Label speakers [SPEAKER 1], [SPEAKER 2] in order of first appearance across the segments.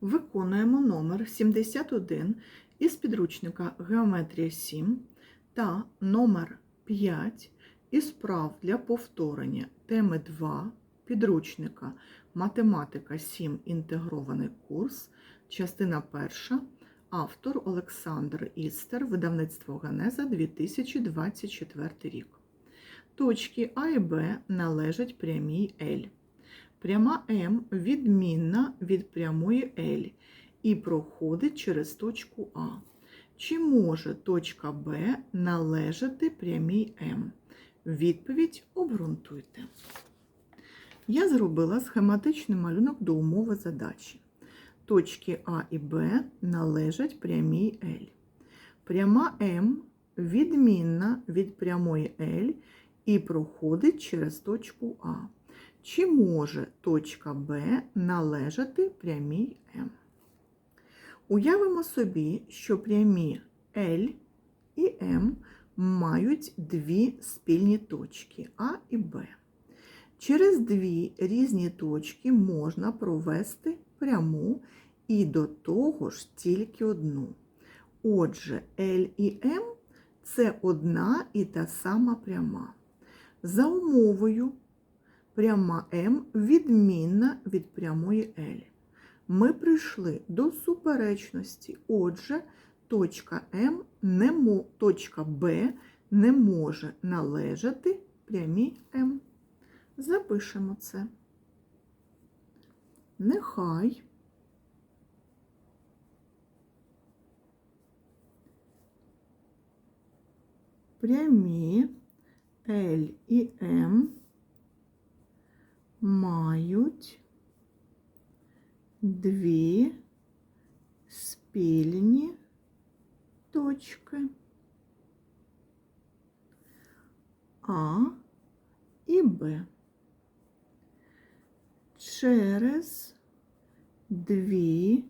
[SPEAKER 1] Виконуємо номер 71 із підручника Геометрія 7 та номер 5 із прав для повторення теми 2 підручника Математика 7. Інтегрований курс, частина 1, автор Олександр Істер, видавництво Генеза 2024 рік. Точки А і Б належать прямій L. Пряма М відмінна від прямої L і проходить через точку А. Чи може точка Б належати прямій М? Відповідь обґрунтуйте. Я зробила схематичний малюнок до умови задачі. Точки А і Б належать прямій L. Пряма М відмінна від прямої L і проходить через точку А. Чи може точка Б належати прямій М? Уявимо собі, що прямі L і М мають дві спільні точки А і Б. Через дві різні точки можна провести пряму і до того ж тільки одну. Отже, L і М це одна і та сама пряма. За умовою пряма М відмінна від прямої L. Ми прийшли до суперечності. Отже, точка М не мо, точка Б не може належати прямій М. Запишемо це. Нехай прямі L і М мають дві спільні точки А і Б. Через дві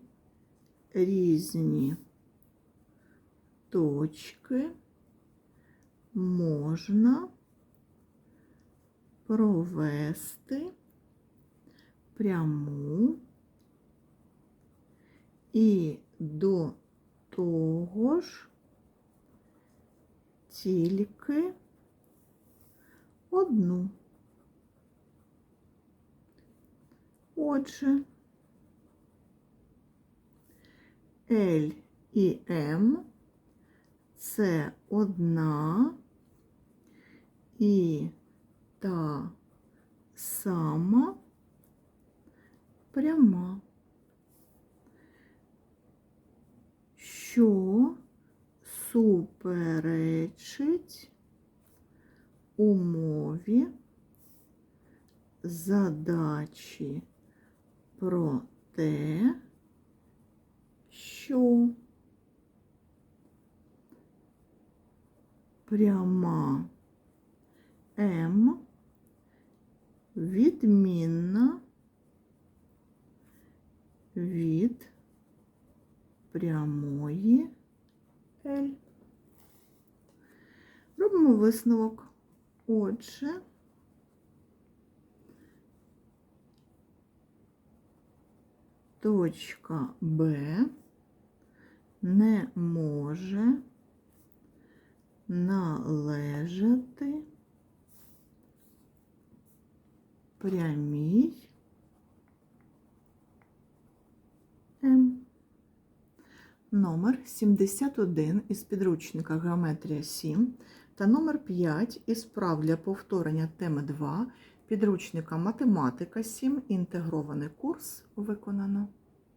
[SPEAKER 1] різні точки можна провести пряму і до того ж тільки одну. Отже, L і М це одна і та сама пряма, що суперечить умові задачі про те, що пряма М відмінна від прямої L. Робимо висновок. Отже, точка Б не може належати прямій М. Номер 71 із підручника Геометрія 7 та номер 5 із прав для повторення теми 2 підручника Математика 7. Інтегрований курс виконано.